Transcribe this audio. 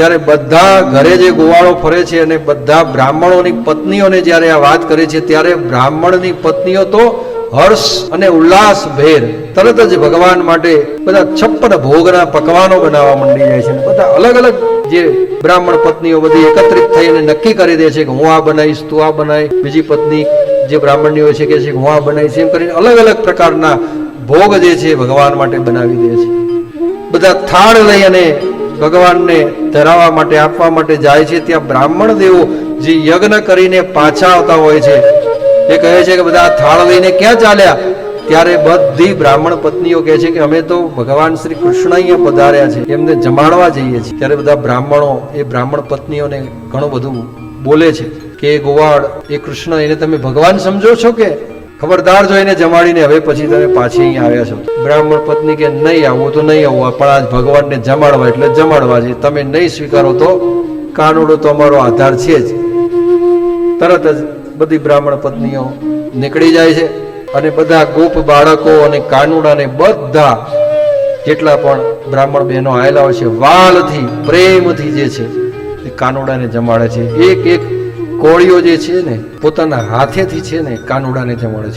ત્યારે બધા ઘરે જે ગોવાળો ફરે છે અને બધા બ્રાહ્મણોની પત્નીઓને જ્યારે આ વાત કરે છે, ત્યારે બ્રાહ્મણની પત્નીઓ તો હર્ષ અને ઉલ્લાસ ભેર, તરત જ ભગવાન માટે બધા છપ્પન ભોગના પકવાનો બનાવવા માંડી જાય છે. બધા અલગ અલગ જે બ્રાહ્મણ પત્નીઓ બધી એકત્રિત થઈને નક્કી કરી દે છે કે હું આ બનાવીશ, તું આ બનાવી બીજી પત્ની જે બ્રાહ્મણની હોય છે કે છે હું આ બનાવીશ, એમ કરીને અલગ અલગ પ્રકારના ભોગ જે છે ભગવાન માટે બનાવી દે છે. બધા થાળ લઈ અને ભગવાનને ધરાવવા માટે, આપવા માટે જાય છે. ત્યાં બ્રાહ્મણ દેવો જે યજ્ઞ કરીને પાછા આવતા હોય છે. એ કહે છે કે બધા થાળ લઈને ક્યાં ચાલ્યા? ત્યારે બધી બ્રાહ્મણ પત્નીઓ કહે છે કે અમે તો ભગવાન શ્રી કૃષ્ણ અહીંયા પધાર્યા છે. એમને જમાડવા જઈએ છીએ. ત્યારે બધા બ્રાહ્મણો, એ બ્રાહ્મણ પત્નીઓને ઘણું બધું બોલે છે કે, ગોવાળ, એ કૃષ્ણ, એને તમે ભગવાન સમજો છો કે? ખબરદાર જો એને જમાડીને હવે પછી તમે પાછી અહીંયા આવ્યા છો. બ્રાહ્મણ પત્ની કે નહીં આવવું તો નહીં આવવું પણ આજ ભગવાનને જમાડવા એટલે જમાડવા છે. તમે નહીં સ્વીકારો તો કાનૂડો તો અમારો આધાર છે જ. તરત જ બધી બ્રાહ્મણ પત્નીઓ નીકળી જાય છે અને બધા ગોપ બાળકો અને કાનુડાને બધા જેટલા પણ બ્રાહ્મણ બહેનો આવેલા હોય છે, વાલથી, પ્રેમથી જે છે, એ કાનુડાને જમાડે છે. એક એક કોળીઓ જે છે ને, પોતાના હાથેથી છે ને, કાનુડાને જમાડે છે.